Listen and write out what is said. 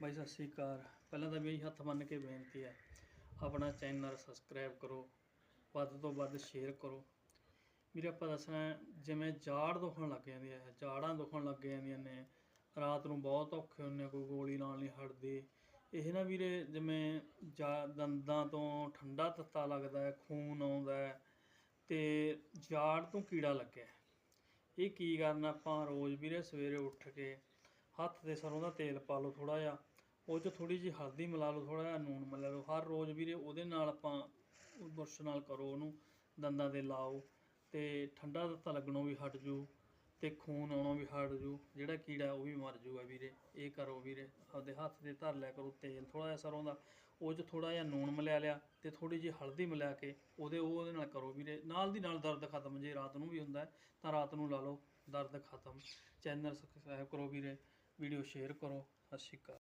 ਬਾਈ ਸਤਿ ਸ਼੍ਰੀ ਅਕਾਲ। ਪਹਿਲਾਂ ਤਾਂ ਮੇਰੀ ਹੱਥ ਬੰਨ ਕੇ ਬੇਨਤੀ ਹੈ, ਆਪਣਾ ਚੈਨਲ ਸਬਸਕ੍ਰਾਈਬ ਕਰੋ, ਵੱਧ ਤੋਂ ਵੱਧ ਸ਼ੇਅਰ ਕਰੋ। ਵੀਰੇ ਆਪਾਂ ਦੱਸਣਾ ਜਿਵੇਂ ਜਾੜ ਦੁਖਣ ਲੱਗ ਜਾਂਦੀ ਹੈ ਜਾੜਾਂ ਦੁਖਣ ਲੱਗ ਜਾਂਦੀਆਂ ਨੇ, ਰਾਤ ਨੂੰ ਬਹੁਤ ਔਖੇ ਹੁੰਨੇ ਕੋਈ ਗੋਲੀ ਨਾਲ ਨਹੀਂ ਹਟਦੀ। ਇਹ ਨਾ ਵੀਰੇ ਜਿਵੇਂ ਜਾ ਦੰਦਾਂ ਤੋਂ ਠੰਡਾ ਤੱਤਾ ਲੱਗਦਾ ਹੈ, ਖੂਨ ਆਉਂਦਾ ਹੈ, ਤੇ ਜਾੜ ਤੋਂ ਕੀੜਾ ਲੱਗਿਆ ਇਹ ਕੀ ਕਰਨਾ ਆਪਾਂ ਰੋਜ਼ ਵੀਰੇ ਸਵੇਰੇ ਉੱਠ ਕੇ ਹੱਥ ਤੇ ਸਰੋਂ ਦਾ ਤੇਲ ਪਾ ਲਓ ਥੋੜਾ ਜਿਹਾ, ਉਹ 'ਚ ਥੋੜੀ ਜਿਹੀ ਹਲਦੀ ਮਿਲਾ ਲਓ ਥੋੜਾ ਜਿਹਾ ਨੂਣ ਮਿਲਾ ਲਓ। ਹਰ ਰੋਜ਼ ਵੀਰੇ ਉਹਦੇ ਨਾਲ ਆਪਾਂ ਬੁਰਸ਼ ਨਾਲ ਕਰੋ ਉਹਨੂੰ, ਦੰਦਾਂ ਤੇ ਲਾਓ ਤੇ ਠੰਡਾ ਤੱਤਾ ਲੱਗਣੋਂ ਵੀ ਹਟ ਜੂ ਤੇ ਖੂਨ ਆਉਣੋਂ ਵੀ ਹਟ ਜੂ, ਜਿਹੜਾ ਕੀੜਾ ਉਹ ਵੀ ਮਰ ਜੂਗਾ ਵੀਰੇ। ਇਹ ਕਰੋ ਵੀਰੇ, ਆਪਦੇ ਹੱਥ ਤੇ ਧਰ ਲਿਆ ਕਰੋ ਤੇਲ ਥੋੜਾ ਜਿਹਾ ਸਰੋਂ ਦਾ, ਉਹ 'ਚ ਥੋੜਾ ਜਿਹਾ ਨੂਣ ਮਿਲਾ ਲਿਆ ਤੇ ਥੋੜੀ ਜਿਹੀ ਹਲਦੀ ਮਿਲਾ ਕੇ ਉਹਦੇ, ਉਹ ਉਹਦੇ ਨਾਲ ਕਰੋ ਵੀਰੇ। ਨਾਲ ਦੀ ਨਾਲ ਦਰਦ ਖਤਮ ਜੇ ਰਾਤ ਨੂੰ ਵੀ ਹੁੰਦਾ ਤਾਂ ਰਾਤ ਨੂੰ ਲਾ ਲਓ, ਦਰਦ ਖਤਮ। ਚੈਨਲ ਸਬਸਕ੍ਰਾਈਬ ਕਰੋ ਵੀਰੇ। ਵੀਡੀਓ ਸ਼ੇਅਰ ਕਰੋ। ਸਤਿ ਸ਼੍ਰੀ ਅਕਾਲ।